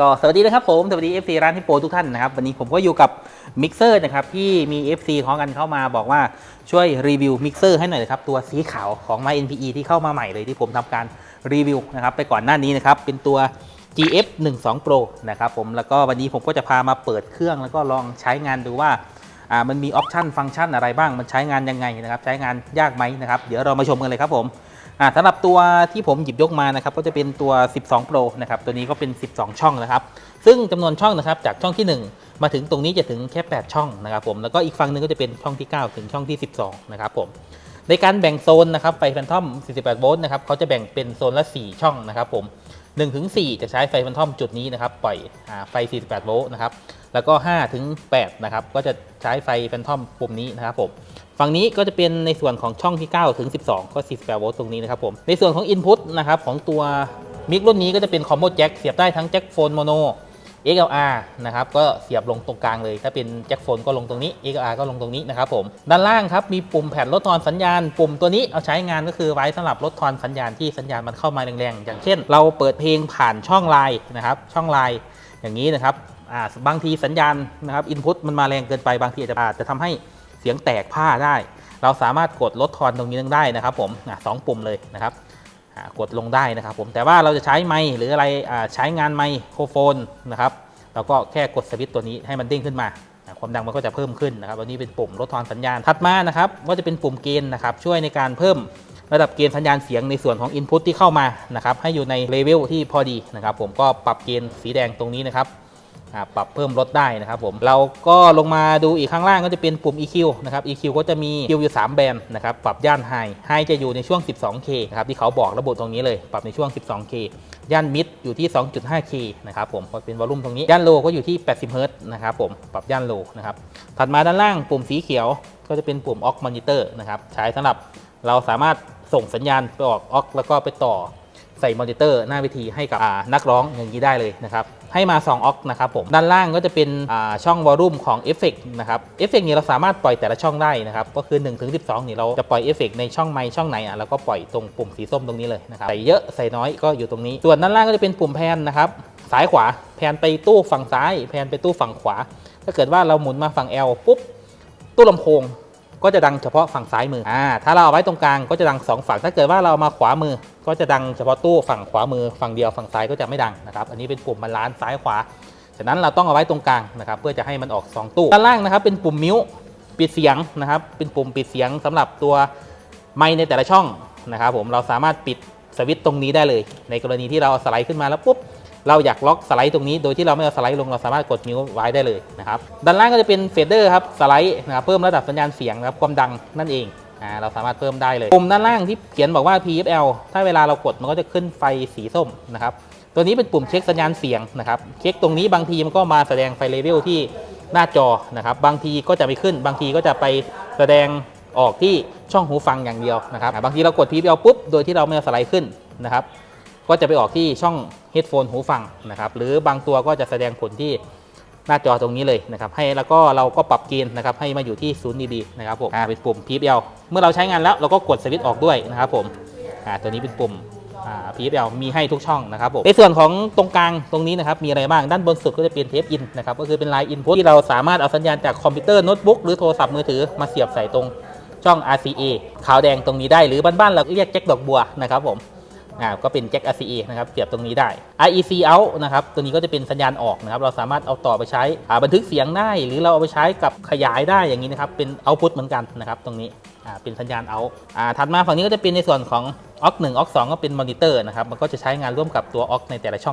ก็สวัสดีนะครับผมสวัสดี FC ร้านที่โปรทุกท่านนะครับวันนี้ผมก็อยู่กับมิกเซอร์นะครับที่มี FC ของกันเข้ามาบอกว่าช่วยรีวิวมิกเซอร์ให้หน่อยนะครับตัวสีขาวของ My NPE ที่เข้ามาใหม่เลยที่ผมทำการรีวิวนะครับไปก่อนหน้านี้นะครับเป็นตัว GF 1 2 Pro นะครับผมแล้วก็วันนี้ผมก็จะพามาเปิดเครื่องแล้วก็ลองใช้งานดูว่ามันมีออปชันฟังก์ชันอะไรบ้างมันใช้งานยังไงนะครับใช้งานยากไหมนะครับเดี๋ยวเรามาชมกันเลยครับผม อ่าสำหรับตัวที่ผมหยิบยกมานะครับก็จะเป็นตัว 12 Pro นะครับตัวนี้ก็เป็น 12 ช่องนะครับ ซึ่งจำนวนช่องนะครับจากช่องที่ 1 มาถึงตรงนี้จะถึงแค่ 8 ช่องนะครับผมแล้วก็อีกฝั่งหนึงก็จะเป็นช่องที่ 9 ถึงช่องที่ 12 นะครับผมในการแบ่งโซนนะครับไฟแฟนทอม 48 โวลต์นะครับเขาจะแบ่งเป็นโซนละ 4 ช่องนะครับผม1ถึง4จะใช้ไฟแฟนทอมจุดนี้นะครับปล่อยอาไฟ 48 โวลต์นะครับแล้วก็5ถึง8นะครับก็จะใช้ไฟแฟนทอมปุ่มนี้นะครับผม ฝั่งนี้ก็จะเป็นในส่วนของช่องที่ 9 ถึง 12 ก็ 48 โวลต์ตรงนี้นะครับผม ในส่วนของ Input นะครับของตัวมิกรุ่นนี้ก็จะเป็นคอมโบแจ็คเสียบได้ทั้งแจ็คโฟนโมโน XLR นะครับก็เสียบลงตรงกลางเลย ถ้าเป็นแจ็คโฟนก็ลงตรงนี้ XLR ก็ลงตรงนี้นะครับผม ด้านล่างครับมีปุ่มแผ่นลดทอนสัญญาณ ปุ่มตัวนี้เอาใช้งานก็คือไว้สำหรับลดทอนสัญญาณที่สัญญาณมันเข้ามาแรงๆ อย่างเช่น เราเปิดเพลงผ่านช่องไลน์นะครับช่องไลน์อย่างนี้นะครับบางทีสัญญาณนะครับอินพุตมันมาแรงเกินไปบางทีอาจจะอาจจะทำให้ สียงแตกผ้าได้ เราสามารถกดลดทอนตรงนี้ได้นะครับผมสองปุ่มเลยนะครับกดลงได้นะครับผมแต่ว่าเราจะใช้ไมค์หรืออะไรใช้งานไมโครโฟนนะครับเราก็แค่กดสวิตช์ตัวนี้ให้มันเด้งขึ้นมาความดังมันก็จะเพิ่มขึ้นนะครับวันนี้เป็นปุ่มลดทอนสัญญาณถัดมานะครับก็จะเป็นปุ่มเกณฑ์นะครับช่วยในการเพิ่มระดับเกณฑ์สัญญาณเสียงในส่วนของ Input ที่เข้ามานะครับให้อยู่ในเลเวลที่พอดีนะครับผมก็ปรับเกณฑ์สีแดงตรงนี้นะครับ อ่าปรับเพิ่มลดได้นะครับผมเราก็ลงมาดูอีกข้างล่างก็จะเป็นปุ่ม EQ นะครับ EQ ก็จะมี EQ อยู่ 3 แบนด์นะครับปรับย่าน High High จะอยู่ในช่วง 12K นะครับที่เขาบอกระบุตรงนี้เลยปรับในช่วง 12K ย่าน Mid อยู่ที่ 2.5K นะครับผมก็เป็นวอลลุ่มตรงนี้ ย่าน Low ก็อยู่ที่ 80 Hz นะครับผมปรับย่าน Low นะครับถัดมาด้านล่างปุ่มสีเขียวก็จะเป็นปุ่ม Aux Monitor นะครับใช้สำหรับเราสามารถส่งสัญญาณไปออก Aux แล้วก็ไปต่อ ใส่มอนิเตอร์หน้าเวทีให้กับอ่านักร้องอย่างนี้ได้เลยนะครับให้มา 2ออกนะครับผมด้านล่างก็จะเป็นอ่าช่องวอลลุ่มของเอฟเฟกนะครับเอฟเฟกนี้เราสามารถปล่อยแต่ละช่องได้นะครับก็คือ1ถึง12นี่เราจะปล่อยเอฟเฟกในช่องไมค์ช่องไหนอะเราก็ปล่อยตรงปุ่มสีส้มตรงนี้เลยนะครับใส่เยอะใส่น้อยก็อยู่ตรงนี้ ส่วนด้านล่างก็จะเป็นปุ่มแพนนะครับซ้ายขวาแพนไปตู้ฝั่งซ้าย แพนไปตู้ฝั่งขวา ถ้าเกิดว่าเราหมุนมาฝั่ง L ปุ๊บตู้ลำโพง ก็จะดังเฉพาะฝั่งซ้ายมืออ่าถ้าเราเอาไว้ตรงกลางก็จะดัง 2 ฝั่งถ้าเกิดว่าเรามาขวามือ ก็จะดังเฉพาะตู้ฝั่งขวามือฝั่งเดียวฝั่งซ้ายก็จะไม่ดังนะครับอันนี้เป็นปุ่มบาลานซ์ซ้ายขวาฉะนั้นเราต้องเอาไว้ตรงกลางนะครับเพื่อจะให้มันออก 2 ตู้ด้านล่างนะครับเป็นปุ่มมิวปิดเสียงนะครับเป็นปุ่มปิดเสียงสำหรับตัวไมค์ในแต่ละช่องนะครับผมเราสามารถปิดสวิตช์ตรงนี้ได้เลย ในกรณีที่เราสไลด์ขึ้นมาแล้วปุ๊บ เราอยากล็อกสไลด์ตรงนี้โดยที่เราไม่เอาสไลด์ลงเราสามารถกดมิวไว้ได้เลยนะครับด้านล่างก็จะเป็นเฟดเดอร์ครับสไลด์นะครับเพิ่มระดับสัญญาณเสียงนะครับความดังนั่นเองอ่าเราสามารถเพิ่มได้เลยปุ่มด้านล่างที่เขียนบอกว่า PFL ถ้าเวลาเรากดมันก็จะขึ้นไฟสีส้มนะครับตัวนี้เป็นปุ่มเช็คสัญญาณเสียงนะครับเช็คตรงนี้บางทีมันก็มาแสดงไฟเลเวลที่หน้าจอนะครับบางทีก็จะไม่ขึ้น บางทีก็จะไปแสดงออกที่ช่องหูฟังอย่างเดียวนะครับบางทีเรากด PFL ปุ๊บโดยที่เราไม่เอาสไลด์ขึ้นนะครับ ก็จะไปออกที่ช่องเฮดโฟนหูฟังนะครับหรือบางตัวก็จะแสดงผลที่หน้าจอตรงนี้เลยนะครับให้แล้วก็เราก็ปรับเกณฑ์นะครับให้มาอยู่ที่ศูนย์ดีๆนะครับผมอ่าเป็นปุ่ม PFL เมื่อเราใช้งานแล้วเราก็กดสวิตช์ออกด้วยนะครับผมอ่าตัวนี้เป็นปุ่มอ่า PFL มีให้ทุกช่องนะครับผมในส่วนของตรงกลางตรงนี้นะครับมีอะไรบ้างด้านบนสุดก็จะเป็นเทปอินนะครับก็คือเป็นไลน์อินพุตที่เราสามารถเอาสัญญาณจากคอมพิวเตอร์โน้ตบุ๊กหรือโทรศัพท์มือถือมาเสียบใส่ตรงช่อง RCA ขาวแดงตรงนี้ได้หรือบ้านๆเราเรียกแจ็คดอกบัวนะครับผม อ่าก็เป็นแจ็ค RCA นะครับเสียบตรงนี้ได้ IEC out นะครับตัวนี้ก็จะเป็นสัญญาณออกนะครับเราสามารถเอาต่อไปใช้อ่าบันทึกเสียงได้ หรือเราเอาไปใช้กับขยายได้อย่างนี้นะครับเป็น output เหมือนกันนะครับตรงนี้อ่าเป็นสัญญาณ out อ่าถัดมาฝั่งนี้ก็จะเป็นในส่วนของ aux 1 aux 2ก็เป็นมอนิเตอร์นะครับมันก็จะใช้งานร่วมกับตัว aux ในแต่ละช่อง